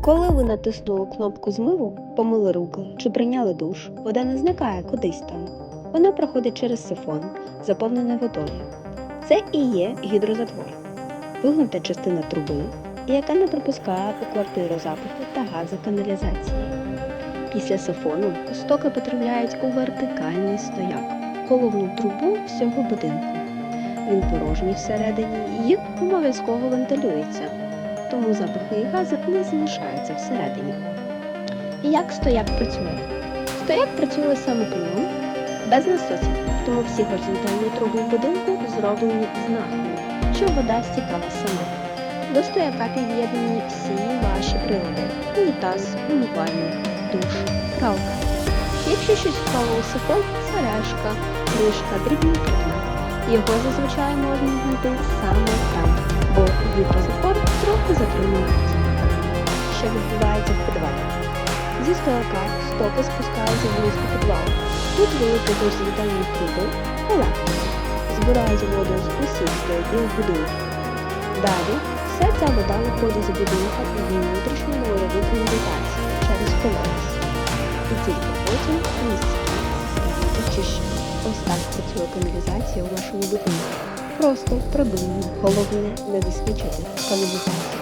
Коли ви натиснули кнопку змиву, помили руки чи прийняли душ, вода не зникає кудись там. Вона проходить через сифон, заповнений водою. Це і є гідрозатвор, вигнута частина труби, яка не пропускає у квартиру запаху та газоканалізації. Після сифону стоки потрапляють у вертикальний стояк, головну трубу всього будинку. Він порожній всередині і обов'язково вентилюється тому запахи і гази не залишаються всередині. І як стояк працює? Стояк працює самопливом, без насосів, тому всі горизонтальні труби в будинку зроблені з нахилу, щоб вода стікала сама. До стояка під'єднані всі ваші прилади: унітаз, умивальник, душ, пралка. Якщо щось впало у сифон, сережка, кришка, дрібний предмет. Його зазвичай можна знайти саме там, бо воді. Що відбувається в підвалі? Зі стояка стоки спускаються вниз у підвал. Тут великі горизонтальні труби, електрики, збирають воду з усіх стояків будинку. Далі вся ця вода виходить з будинку у внутрішню новорову каналізацію через колодязь. І тільки потім місце очищення. Ось так працює каналізація у вашому будинку. Просто продумано. Головне не досліджувати каналізацію.